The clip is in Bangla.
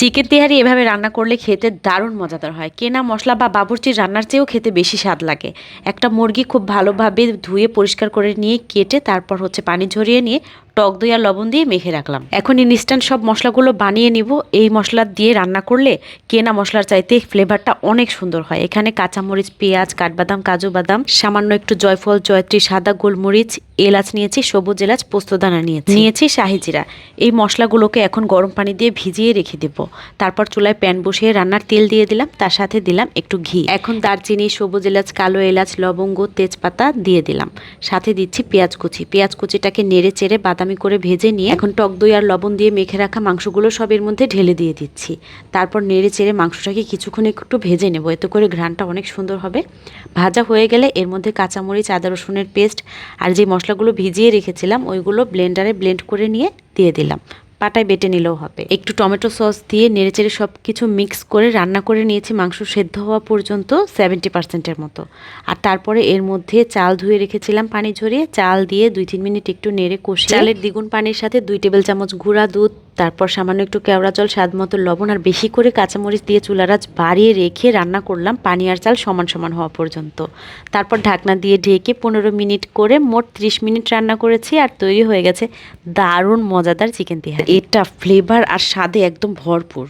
চিকেন তেহারি এভাবে রান্না করলে খেতে দারুণ মজাদার হয়। কেনা মশলা বা বাবুর্চির রান্নার চেয়েও খেতে বেশি স্বাদ লাগে। একটা মুরগি খুব ভালোভাবে ধুয়ে পরিষ্কার করে নিয়ে কেটে তারপর হচ্ছে পানি ঝরিয়ে নিয়ে টক দই আর লবণ দিয়ে মেখে রাখলাম। এখন ইনস্ট্যান্ট সব মশলাগুলো বানিয়ে নিব। এই মশলা দিয়ে রান্না করলে কেনা মশলার চাইতে ফ্লেভারটা অনেক সুন্দর হয়। এখানে কাঁচামরিচ, পেঁয়াজ, কাঠবাদাম, কাজু বাদাম, সামান্য একটু জয়ফল, জয়ত্রী, সাদা গোলমরিচ, এলাচ নিয়েছি, সবুজ এলাচ, পোস্তদানা নিয়েছি। নিয়েছি শাহি জিরা। এই মশলাগুলোকে এখন গরম পানি দিয়ে ভিজিয়ে রেখে দেব। তারপর চুলায় প্যান বসিয়ে রান্নার তেল দিয়ে দিলাম। তার সাথে দিলাম একটু ঘি। এখন দারচিনি, সবুজ এলাচ, কালো এলাচ, লবঙ্গ, তেজপাতা দিয়ে দিলাম। সাথে দিচ্ছি পেঁয়াজ কুচি। পেঁয়াজ কুচিটাকে নেড়ে চেড়ে বাদামি করে ভেজে নিয়ে এখন টক দই আর লবণ দিয়ে মেখে রাখা মাংসগুলো সব এর মধ্যে ঢেলে দিয়ে দিচ্ছি। তারপর নেড়ে চেড়ে মাংসটাকে কিছুক্ষণ একটু ভেজে নেব। এতে করে ঘ্রাণটা অনেক সুন্দর হবে। ভাজা হয়ে গেলে এর মধ্যে কাঁচামরিচ, আদা রসুনের পেস্ট আর যে মশলাগুলো ভিজিয়ে রেখেছিলাম, ওইগুলো ব্লেন্ডারে ব্লেন্ড করে নিয়ে দিয়ে দিলাম। পাটায় বেটে নিলেও হবে। একটু টমেটো সস দিয়ে নেড়েচেড়ে সব কিছু মিক্স করে রান্না করে নিয়েছি মাংস সেদ্ধ হওয়া পর্যন্ত সেভেন্টি পার্সেন্টের মতো। আর তারপরে এর মধ্যে চাল ধুয়ে রেখেছিলাম পানি ঝরিয়ে চাল দিয়ে দুই তিন মিনিট একটু নেড়ে কষে চালের দ্বিগুণ পানির সাথে দুই টেবিল চামচ গুঁড়া দুধ তারপর সামান্য একটু কেওড়া জল, স্বাদ মতো লবণ আর বেশি করে কাঁচামরিচ দিয়ে চুলারাজ বাড়িয়ে রেখে রান্না করলাম পানি আর চাল সমান সমান হওয়া পর্যন্ত। তারপর ঢাকনা দিয়ে ঢেকে পনেরো মিনিট করে মোট ত্রিশ মিনিট রান্না করেছি আর তৈরি হয়ে গেছে দারুণ মজাদার চিকেন তিহারি। এটা ফ্লেভার আর স্বাদে একদম ভরপুর।